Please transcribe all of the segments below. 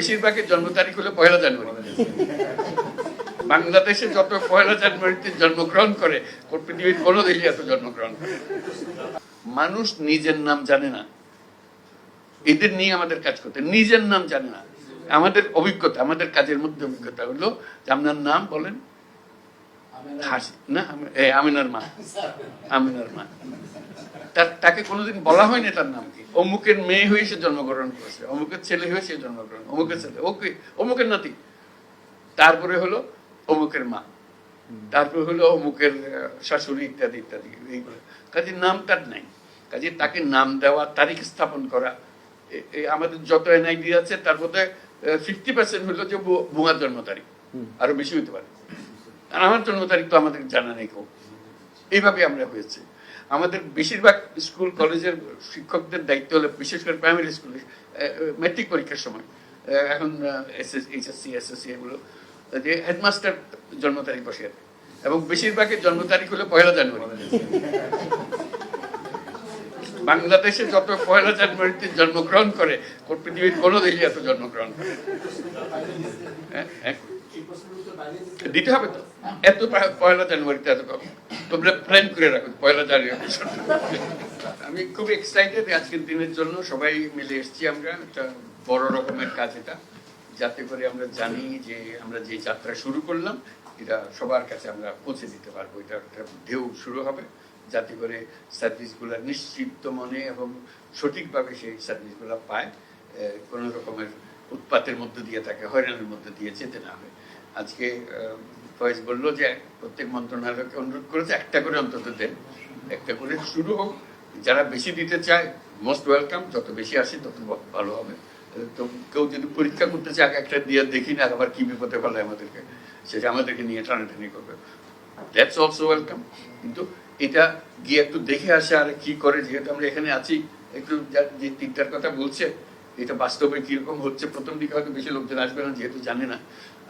বেশিরভাগের জন্ম তারিখ হলো পয়লা জানুয়ারি। বাংলাদেশে যত পয়লা জানুয়ারিতে জন্মগ্রহণ করে পৃথিবীর কোনো দেশে এত জন্মগ্রহণ করে? মানুষ নিজের নাম জানে না। এদের নিয়ে আমাদের কাজ করতে নিজের নাম জানে না। আমাদের অভিজ্ঞতা, আমাদের কাজের মধ্যে অভিজ্ঞতা হলো যে আপনার নাম বলেন হাসি না এ, আমিনার মা। আমিনার মা। তার তাকে কোনোদিন বলা হয়নি তার নাম কি? অমুকের মেয়ে হয়ে সে জন্মগ্রহণ করেছে অমুকের ছেলে হয়ে সে জন্মগ্রহণ অমুকের ছেলে ওকে অমুকের নাতি। তারপরে হলো অমুকের মা। তারপরে হলো অমুকের শাশুড়ি ইত্যাদি ইত্যাদি এইগুলো। কাজে নাম তার নাই। কাজে তাকে নাম দেওয়া তারিখ স্থাপন করা আমাদের যত এনআইডি আছে তার মধ্যে ফিফটি পার্সেন্ট হলো যে ভু- জন্ম তারিখ। আরও বেশি হতে পারে। আমার জন্ম তারিখ তো আমাদের জানা নেই কেউ। এইভাবে আমরা হয়েছে। আমাদের বেশিরভাগ স্কুল, কলেজের শিক্ষকদের দায়িত্ব হলো বিশেষ করে প্রাইমারি স্কুলে মেট্রিক পরীক্ষার সময়। এখন এইচএসসি, এসএসসি এগুলো। যে হেডমাস্টার জন্ম তারিখ বসে। এবং বেশিরভাগের জন্ম তারিখ হলো পয়লা জানুয়ারি। বাংলাদেশে যত পয়লা জানুয়ারিতে জন্মগ্রহণ করে পৃথিবীর কোনো দেশে এত জন্মগ্রহণ করে। দিতে হবে তো। এত পয়লা জানুয়ারিতে এত তোমরা প্ল্যান করে রাখো, পয়লা জানুয়ারি আমি খুব এক্সাইটেড আজকের দিনের জন্য, সবাই মিলে এসেছি আমরা। একটা বড় রকমের কাজ এটা, যাতে করে আমরা জানি যে আমরা যে যাত্রা শুরু করলাম, এটা সবার কাছে আমরা পৌঁছে দিতে পারব। এটা একটা ঢেউ শুরু হবে, যাতে করে সার্ভিসগুলো নিশ্চিত মনে এবং সঠিকভাবে সেই সার্ভিসগুলো পায়। কোনো রকমের উৎপাতের মধ্যে দিয়ে তাকে হয়রানির মধ্যে দিয়ে যেতে না হয়। আজকে ফয়েজ বলল যে প্রত্যেক মন্ত্রণালয়কে অনুরোধ করেছে একটা করে অন্তত দেন। একটা করে শুরু হোক। যারা বেশি দিতে চায় মোস্ট ওয়েলকাম যত বেশি আসে, তত ভালো হবে। তো কেউ যদি পরীক্ষা করতে চায় একটা দিয়ে দেখি না, আবার কি বিপদে ফেলে আমাদেরকে। সেটা আমাদেরকে নিয়ে টানাটানি করবে। দ্যাটস অলসো ওয়েলকাম কিন্তু এটা গিয়ে একটু দেখে আসে, আর কি করে? যেহেতু আমরা এখানে আছি, একটু যা- যে তিনটার কথা বলছে এটা বাস্তবে কীরকম হচ্ছে, প্রথম দিকে হয়তো বেশি লোকজন আসবে না, যেহেতু জানে না।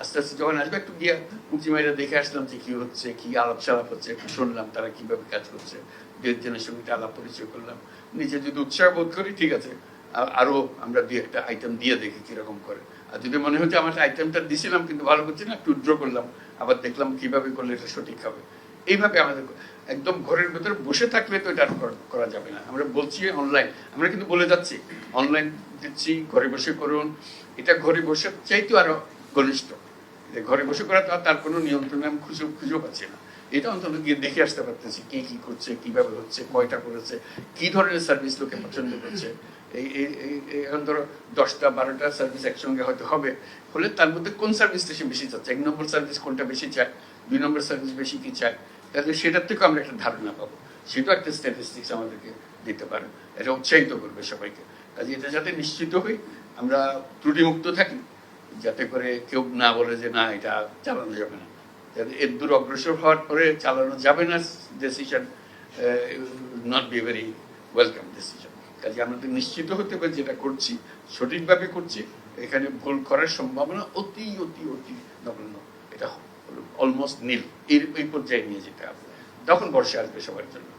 আস্তে আস্তে যখন আসবে, একটু গিয়ে উঁচি মাইরা দেখে আসলাম যে কি হচ্ছে, কি আলাপ সালাপ হচ্ছে, একটু শুনলাম তারা কীভাবে কাজ করছে। দেড়জনের সঙ্গে একটু আলাপ পরিচয় করলাম। নিজে যদি উৎসাহ বোধ করি, ঠিক আছে আর- আরও আমরা দুই একটা আইটেম দিয়ে দেখি কীরকম করে। আর যদি মনে হচ্ছে আমার আইটেমটা দিছিলাম, কিন্তু ভালো করছি না, একটু উইথড্র করলাম, আবার দেখলাম কীভাবে করলে এটা সঠিক হবে। এইভাবে আমাদের একদম ঘরের ভেতরে বসে থাকলে তো এটা করা- যাবে না। আমরা বলছি অনলাইন আমরা কিন্তু বলে যাচ্ছি অনলাইন দিচ্ছি, ঘরে বসে করুন। এটা ঘরে বসে চাইতো আরও ঘনিষ্ঠ। ঘরে বসে করা তার কোনো নিয়ন্ত্রণে আমি খুঁজে খুঁজে পাচ্ছি না। এটা অন্তত গিয়ে দেখে আসতে পারতেছি কে কি করছে, কীভাবে হচ্ছে, কয়টা করেছে, কি ধরনের সার্ভিস লোকে পছন্দ করছে। এই এখন ধরো দশটা, বারোটা সার্ভিস একসঙ্গে হয়তো হবে, হলে তার মধ্যে কোন সার্ভিসটা সে বেশি চাচ্ছে? এক নম্বর সার্ভিস কোনটা বেশি চায়? দুই নম্বর সার্ভিস বেশি কি চায়? তাহলে সেটার থেকেও আমরা একটা ধারণা পাবো। সেটাও একটা স্ট্যাটিস্টিক্স আমাদেরকে দিতে পারে। এটা উৎসাহিত করবে সবাইকে। কাজে এটা যাতে নিশ্চিত হই, আমরা ত্রুটিমুক্ত থাকি, যাতে করে কেউ না বলে যে, না, এটা চালানো যাবে না। এর দূর অগ্রসর হওয়ার পরে চালানো যাবে না decision not be very welcome decision কাজে আমাদের নিশ্চিত হতে পারি যেটা করছি, সঠিকভাবে করছি, এখানে ভুল করার সম্ভাবনা অতি অতি অতি নগণ্য। এটা অলমোস্ট নীল এই পর্যায়ে নিয়ে যেতে হবে। তখন বর্ষা আসবে সবার জন্য।